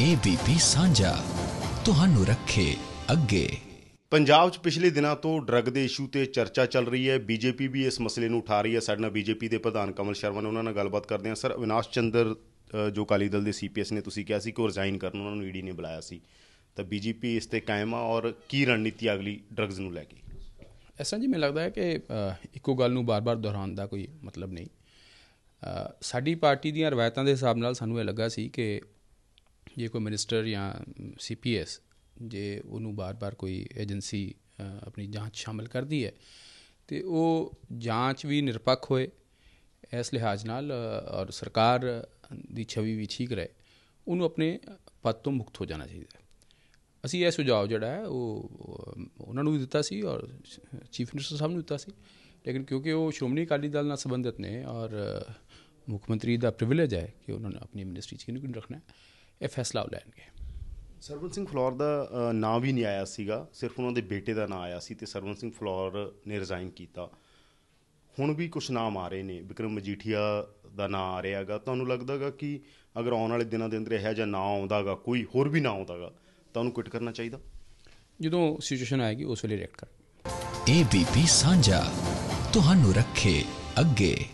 ABP ਸਾਂਝਾ। ਤੁਹਾਨੂੰ ਰੱਖੇ ਅੱਗੇ। ਪੰਜਾਬ 'ਚ ਪਿਛਲੇ ਦਿਨਾਂ ਤੋਂ ਡਰੱਗ ਦੇ ਇਸ਼ੂ ਤੇ ਚਰਚਾ ਚੱਲ ਰਹੀ ਹੈ। ਬੀਜੇਪੀ ਵੀ ਇਸ ਮਸਲੇ ਨੂੰ ਉਠਾ ਰਹੀ ਹੈ। ਸਾਡੇ ਨਾਲ ਬੀਜੇਪੀ ਦੇ ਪ੍ਰਧਾਨ ਕਮਲ ਸ਼ਰਮਾ ਨੇ ਉਹਨਾਂ ਨਾਲ ਗੱਲਬਾਤ ਕਰਦੇ ਹਾਂ। ਸਰ ਅਵਿਨਾਸ਼ ਚੰਦਰ ਜੋ ਅਕਾਲੀ ਦਲ ਦੇ ਸੀਪੀਐਸ ਨੇ ਤੁਸੀਂ ਕਿਹਾ ਸੀ ਕਿ ਉਹ ਰਿਜ਼ਾਈਨ ਕਰਨ ਉਹਨਾਂ ਨੂੰ ਈਡੀ ਨੇ ਬੁਲਾਇਆ ਸੀ। ਤਾਂ ਬੀਜੇਪੀ ਇਸ ਤੇ ਕਾਇਮ ਆ ਔਰ ਕੀ ਰਣਨੀਤੀ ਅਗਲੀ ਡਰੱਗਸ ਨੂੰ ਲੈ ਕੇ? ਤਰ੍ਹਾਂ ਜੀ ਮੈਨੂੰ ਲੱਗਦਾ ਹੈ ਕਿ ਇੱਕੋ ਗੱਲ ਨੂੰ ਬਾਰ-ਬਾਰ ਦੁਹਰਾਉਣ ਦਾ ਕੋਈ ਮਤਲਬ ਨਹੀਂ। ਸਾਡੀ ਪਾਰਟੀ ਦੀਆਂ ਰਵਾਇਤਾਂ ਦੇ ਹਿਸਾਬ ਨਾਲ ਸਾਨੂੰ ਇਹ ਲੱਗਾ ਸੀ ਕਿ ਜੇ ਕੋਈ ਮਿਨਿਸਟਰ ਜਾਂ ਸੀਪੀਐਸ ਜੇ ਉਹਨੂੰ ਬਾਰ-ਬਾਰ ਕੋਈ ਏਜੰਸੀ ਆਪਣੀ ਜਾਂਚ ਸ਼ਾਮਲ ਕਰਦੀ ਹੈ, ਤੇ ਉਹ ਜਾਂਚ ਵੀ ਨਿਰਪੱਖ ਹੋਏ, ਇਸ ਲਿਹਾਜ਼ ਨਾਲ ਔਰ ਸਰਕਾਰ ਦੀ ਛਵੀ ਵੀ ਠੀਕ ਰਹੇ, ਉਹਨੂੰ ਆਪਣੇ ਪਦ ਤੋਂ ਮੁਕਤ ਹੋ ਜਾਣਾ ਚਾਹੀਦਾ ਅਸੀਂ ਇਹ ਸੁਝਾਅ ਜਿਹੜਾ ਹੈ, ਉਹ ਉਹਨਾਂ ਨੂੰ ਵੀ ਦਿੱਤਾ ਸੀ ਔਰ ਚੀਫ ਮਿਨਿਸਟਰ ਸਾਹਿਬ ਨੂੰ ਦਿੱਤਾ ਸੀ, ਲੇਕਿਨ ਕਿਉਂਕਿ ਉਹ ਸ਼੍ਰੋਮਣੀ ਅਕਾਲੀ ਦਲ ਨਾਲ ਸੰਬੰਧਿਤ ਨੇ ਔਰ ਮੁੱਖ ਮੰਤਰੀ ਦਾ ਪ੍ਰਿਵਿਲੇਜ ਹੈ ਕਿ ਉਹਨਾਂ ਨੇ ਆਪਣੀ ਮਿਨਿਸਟਰੀ ਚ ਕਿਹਨੂੰ ਕਿਹਨੂੰ ਰੱਖਣਾ ਹੈ ਇਹ ਫੈਸਲਾ ਉਹ ਲੈਣਗੇ। ਸਰਵਨ ਸਿੰਘ ਫਲੋਰ ਦਾ ਨਾਂ ਵੀ ਨਹੀਂ ਆਇਆ ਸੀਗਾ। ਸਿਰਫ ਉਹਨਾਂ ਦੇ ਬੇਟੇ ਦਾ ਨਾਂ ਆਇਆ ਸੀ ਤੇ ਸਰਵਨ ਸਿੰਘ ਫਲੋਰ ਨੇ ਰਿਜ਼ਾਈਨ ਕੀਤਾ। ਹੁਣ ਵੀ ਕੁਝ ਨਾਮ ਆ ਰਹੇ ਨੇ। ਵਿਕਰਮ ਮਜੀਠੀਆ ਦਾ ਨਾਂ ਆ ਰਿਹਾਗਾ ਤੁਹਾਨੂੰ ਲੱਗਦਾਗਾ ਕਿ ਅਗਰ ਆਉਣ ਵਾਲੇ ਦਿਨਾਂ ਦੇ ਅੰਦਰ ਇਹੋ ਜਿਹਾ ਨਾਂ ਆਉਂਦਾਗਾ ਕੋਈ ਹੋਰ ਵੀ ਨਾਂ ਆਉਂਦਾਗਾ ਤਾਂ ਉਹਨੂੰ ਕੁਇਟ ਕਰਨਾ ਚਾਹੀਦਾ? ਜਦੋਂ ਸਿਚੁਏਸ਼ਨ ਆਏਗੀ ਉਸ ਵੇਲੇ ਰਿਐਕਟ ਕਰ ABP ਸਾਂਝਾ। ਤੁਹਾਨੂੰ ਰੱਖੇ ਅੱਗੇ।